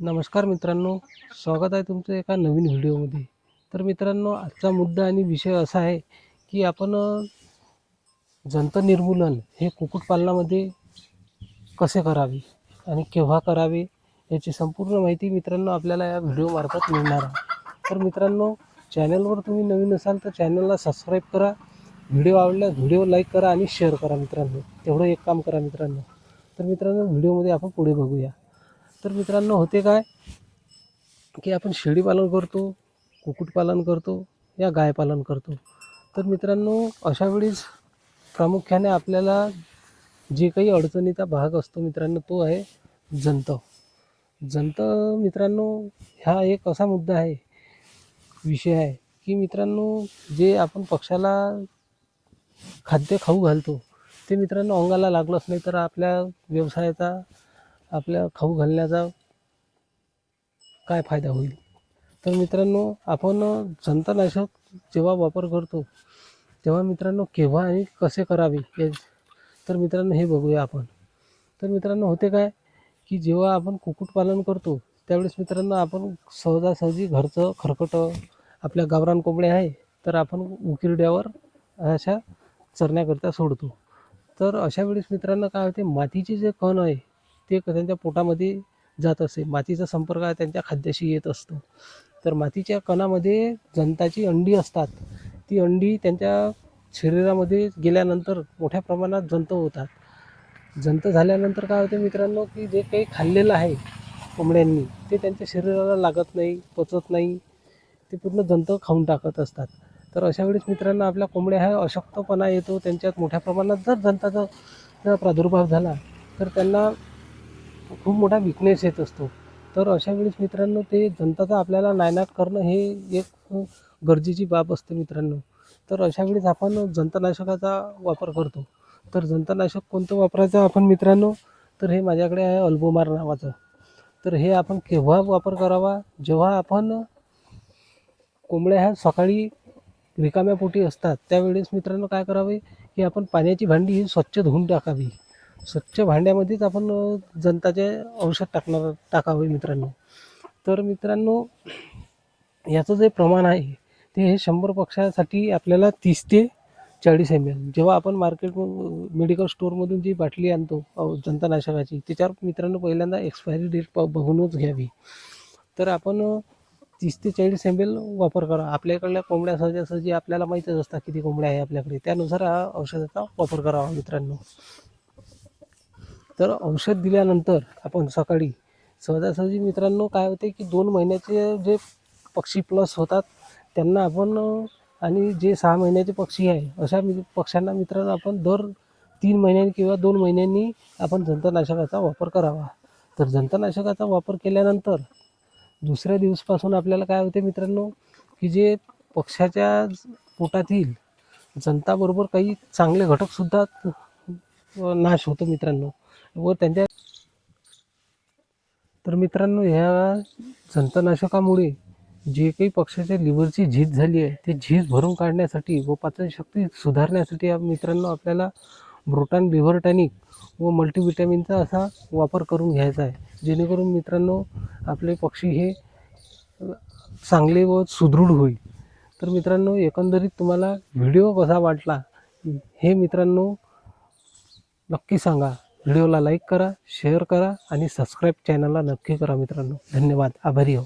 नमस्कार मित्रांनो स्वागत आहे तुमचं एका नवीन व्हिडिओमध्ये. तर मित्रांनो आजचा मुद्दा आणि विषय असा आहे की आपण अ, जंत निर्मूलन हे कुक्कुटपालनामध्ये कसे करावे आणि केव्हा करावे याची संपूर्ण माहिती मित्रांनो आपल्याला या व्हिडिओमार्फत मिळणार आहे. तर मित्रांनो चॅनलवर तुम्ही नवीन असाल तर चॅनलला सबस्क्राईब करा व्हिडिओ आवडल्यास व्हिडिओ लाईक करा आणि शेअर करा मित्रांनो. तेवढं एक काम करा मित्रांनो. तर मित्रांनो व्हिडिओमध्ये आपण पुढे बघूया. तर मित्रांनो होते काय? की आपण शेळीपालन करतो कुक्कुटपालन करतो या गायपालन करतो. तर मित्रांनो अशा वेळेस प्रामुख्याने आपल्याला जे काही अडचणीचा भाग असतो मित्रांनो तो आहे जंत. जंत मित्रांनो हा एक असा मुद्दा आहे विषय आहे की मित्रांनो जे आपण पक्षाला खाद्य खाऊ घालतो ते मित्रांनो अंगाला लागलंच नाही तर आपल्या व्यवसायाचा आपल्या खाऊ घालण्याचा काय फायदा होईल? तर मित्रांनो आपण जंतनाशक जेव्हा वापर करतो तेव्हा मित्रांनो केव्हा आणि कसे करावे हे तर मित्रांनो हे बघूया आपण. तर मित्रांनो होते काय की जेव्हा आपण कुक्कुटपालन करतो त्यावेळेस मित्रांनो आपण सहजासहजी घरचं खरकटं आपल्या गावरान कोंबड्या आहे तर आपण उकिरड्यावर अशा चरण्याकरता सोडतो. तर अशा वेळेस मित्रांनो काय होते? मातीचे जे कण आहे ते क- त्यांच्या पोटामध्ये जात असे. मातीचा संपर्क हा त्यांच्या खाद्याशी येत असतो. तर मातीच्या कणामध्ये जंताची अंडी असतात. ती अंडी त्यांच्या शरीरामध्ये गेल्यानंतर मोठ्या प्रमाणात जंत होतात. जंत झाल्यानंतर काय होते मित्रांनो की जे काही खाल्लेलं आहे कोंबड्यांनी ते त्यांच्या शरीराला लागत नाही पचत नाही. ते पूर्ण जंत खाऊन टाकत असतात. तर अशा वेळेस मित्रांनो आपल्या कोंबड्या ह्या अशक्तपणा येतो. त्यांच्यात मोठ्या प्रमाणात जर जंताचा प्रादुर्भाव झाला तर त्यांना खूप मोठा विकनेस येत असतो. तर अशा वेळेस मित्रांनो ते जनताचं आपल्याला नायनाट करणं हे एक गरजेची बाब असते मित्रांनो. तर अशा वेळेस आपण जंतनाशकाचा वापर करतो. तर जंतनाशक कोणतं वापरायचं आपण मित्रांनो? तर हे माझ्याकडे आहे अल्बोमार नावाचं. तर हे आपण केव्हा वापर करावा? जेव्हा आपण कोंबड्या ह्या सकाळी रिकाम्या पोटी असतात त्यावेळेस मित्रांनो काय करावे? की आपण पाण्याची भांडी ही स्वच्छ धुवून टाकावी. स्वच्छ भांड्यामध्येच आपण जनताचे औषध टाकणार टाकावे मित्रांनो. तर मित्रांनो याचं जे प्रमाण आहे ते हे शंभर पक्षासाठी आपल्याला तीस ते चाळीस एम एल जेव्हा आपण मार्केट मेडिकल स्टोअरमधून जी बाटली आणतो जंतनाशकाची त्याच्यावर मित्रांनो पहिल्यांदा एक्सपायरी डेट प बघूनच घ्यावी. तर आपण तीस ते चाळीस एम एल वापर करा. आपल्याकडल्या कोंबड्या सहजासहजी आपल्याला माहीतच असतात किती कोंबड्या आहे आपल्याकडे त्यानुसार हा औषधाचा वापर करावा मित्रांनो. तर औषध दिल्यानंतर आपण सकाळी सहजासहजी मित्रांनो काय होते की दोन महिन्याचे जे पक्षी प्लस होतात त्यांना आपण आणि जे सहा महिन्याचे पक्षी आहे अशा मि पक्ष्यांना मित्रांनो आपण दर तीन महिन्यांनी किंवा दोन महिन्यांनी आपण जंतनाशकाचा वापर करावा. तर जंतनाशकाचा वापर केल्यानंतर दुसऱ्या दिवसपासून आपल्याला काय होते मित्रांनो की जे पक्ष्याच्या पोटातील जंताबरोबर काही चांगले घटकसुद्धा नाश होतो मित्रांनो. व त्यांच्या तर मित्रांनो ह्या जंतनाशकामुळे जे काही पक्षाच्या लिव्हरची झीज झाली आहे ते झीज भरून काढण्यासाठी व पाचनशक्ती सुधारण्यासाठी मित्रांनो आपल्याला ब्रोटान लिव्हर टॅनिक व मल्टीविटॅमिनचा असा वापर करून घ्यायचा आहे. जेणेकरून मित्रांनो आपले पक्षी हे चांगले व सुदृढ होईल. तर मित्रांनो एकंदरीत तुम्हाला व्हिडिओ कसा वाटला हे मित्रांनो नक्की सांगा. व्हिडिओला लाईक करा शेअर करा आणि सबस्क्राईब चॅनलला नक्की करा मित्रांनो. धन्यवाद. आभारी हो